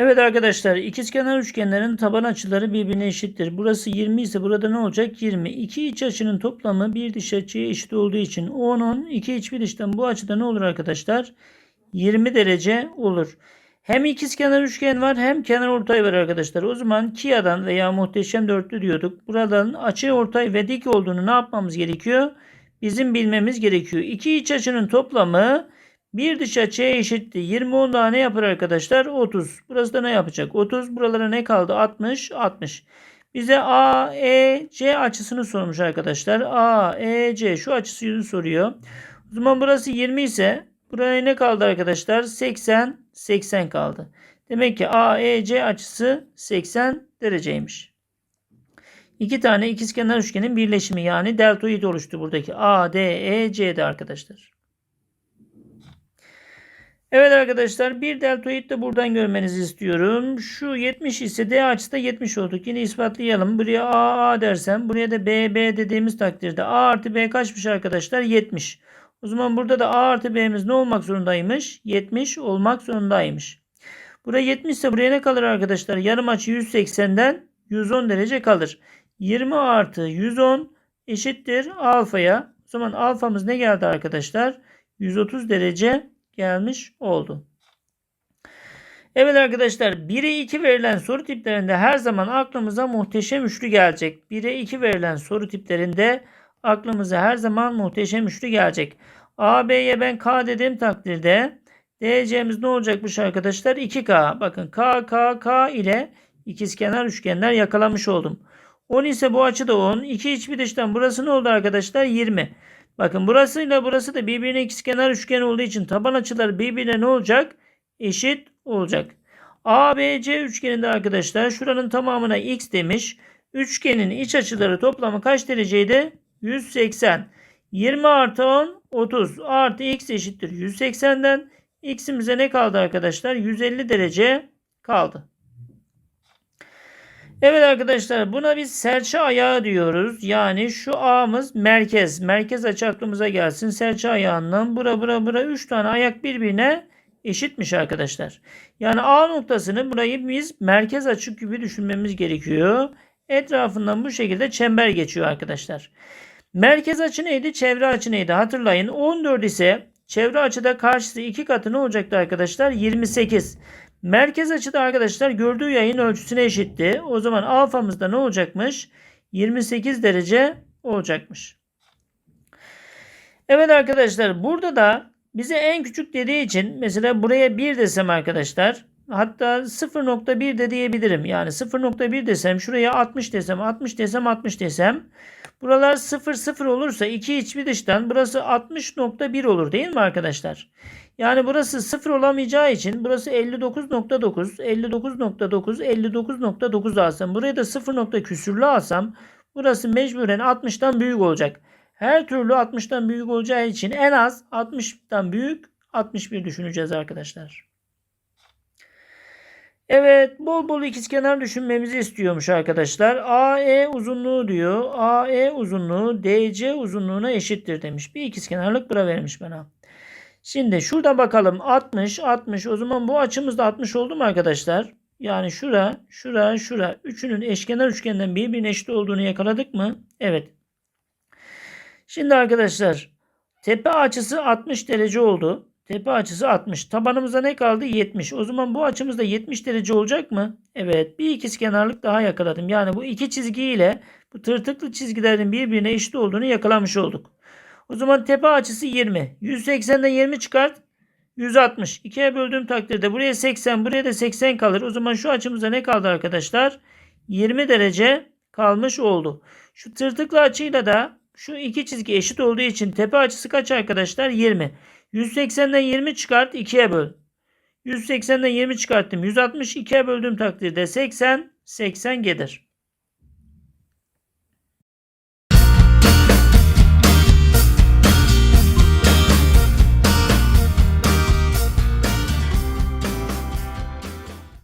Evet arkadaşlar ikizkenar üçgenlerin taban açıları birbirine eşittir. Burası 20 ise burada ne olacak? 20. İki iç açının toplamı bir dış açıya eşit olduğu için 10'un iki iç bir dıştan bu açıda ne olur arkadaşlar? 20 derece olur. Hem ikizkenar üçgen var hem kenar ortay var arkadaşlar. O zaman Kia'dan veya muhteşem dörtlü diyorduk. Buradan açı ortay ve dik olduğunu ne yapmamız gerekiyor? Bizim bilmemiz gerekiyor. İki iç açının toplamı bir dış açıya eşitti. 20 10 daha ne yapar arkadaşlar? 30. Burası da ne yapacak? 30. Buralara ne kaldı? 60. 60. Bize AEC açısını sormuş arkadaşlar. AEC şu açısını soruyor. O zaman burası 20 ise buraya ne kaldı arkadaşlar? 80. 80 kaldı. Demek ki AEC açısı 80 dereceymiş. İki tane ikizkenar üçgenin birleşimi yani deltoid oluştu buradaki ADEC'de arkadaşlar. Evet arkadaşlar bir deltoid de buradan görmenizi istiyorum. Şu 70 ise D açısı da 70 olduk. Yine ispatlayalım. Buraya A A dersem buraya da B B dediğimiz takdirde A artı B kaçmış arkadaşlar? 70. O zaman burada da A artı B'miz ne olmak zorundaymış? 70 olmak zorundaymış. Buraya 70 ise buraya ne kalır arkadaşlar? Yarım açı 180'den 110 derece kalır. 20 artı 110 eşittir alfaya. O zaman alfamız ne geldi arkadaşlar? 130 derece gelmiş oldu. Evet arkadaşlar 1'e 2 verilen soru tiplerinde her zaman aklımıza muhteşem üçlü gelecek. 1'e 2 verilen soru tiplerinde aklımıza her zaman muhteşem üçlü gelecek. AB'ye ben K dediğim takdirde DC'miz ne olacakmış arkadaşlar? 2K. Bakın K, K, K ile ikizkenar üçgenler yakalamış oldum. 10 ise bu açı da 10. 2 iç bir dıştan burası ne oldu arkadaşlar? 20. Bakın burasıyla burası da birbirine ikizkenar üçgen olduğu için taban açıları birbirine ne olacak? Eşit olacak. ABC üçgeninde arkadaşlar şuranın tamamına x demiş. Üçgenin iç açıları toplamı kaç dereceydi? 180. 20 artı 10 30 artı x eşittir 180'den x'imize ne kaldı arkadaşlar? 150 derece kaldı. Evet arkadaşlar buna biz serçe ayağı diyoruz. Yani şu A'mız merkez. Merkez açı aklımıza gelsin. Serçe ayağından bura bura bura 3 tane ayak birbirine eşitmiş arkadaşlar. Yani A noktasını burayı biz merkez açı gibi düşünmemiz gerekiyor. Etrafından bu şekilde çember geçiyor arkadaşlar. Merkez açı neydi? Çevre açı neydi? Hatırlayın 14 ise çevre açıda karşısı 2 katı ne olacaktı arkadaşlar? 28. Merkez açıda arkadaşlar gördüğü yayın ölçüsüne eşitti. O zaman alfamızda ne olacakmış? 28 derece olacakmış. Evet arkadaşlar burada da bize en küçük dediği için mesela buraya 1 desem arkadaşlar hatta 0.1 de diyebilirim. Yani 0.1 desem şuraya 60 desem 60 desem 60 desem buralar 0 0 olursa 2 iç bir dıştan burası 60.1 olur değil mi arkadaşlar? Yani burası 0 olamayacağı için burası 59.9, 59.9, 59.9 alsam. Buraya da 0 nokta küsürlü alsam burası mecburen 60'tan büyük olacak. Her türlü 60'tan büyük olacağı için en az 60'tan büyük 61 düşüneceğiz arkadaşlar. Evet bol bol ikizkenar düşünmemizi istiyormuş arkadaşlar. AE uzunluğu diyor. AE uzunluğu DC uzunluğuna eşittir demiş. Bir ikizkenarlık bura vermiş bana. Şimdi şurada bakalım 60 60 o zaman bu açımız da 60 oldu mu arkadaşlar? Yani şura şura şura üçünün eşkenar üçgenden birbirine eşit olduğunu yakaladık mı? Evet. Şimdi arkadaşlar tepe açısı 60 derece oldu. Tepe açısı 60. Tabanımıza ne kaldı? 70. O zaman bu açımız da 70 derece olacak mı? Evet. Bir ikizkenarlık daha yakaladım. Yani bu iki çizgi ile bu tırtıklı çizgilerin birbirine eşit olduğunu yakalamış olduk. O zaman tepe açısı 20. 180'den 20 çıkart. 160. 2'ye böldüğüm takdirde buraya 80 buraya da 80 kalır. O zaman şu açımızda ne kaldı arkadaşlar? 20 derece kalmış oldu. Şu tırtıklı açıyla da şu iki çizgi eşit olduğu için tepe açısı kaç arkadaşlar? 20. 180'den 20 çıkart 2'ye böl. 180'den 20 çıkarttım. 160 2'ye böldüğüm takdirde 80 80 gelir.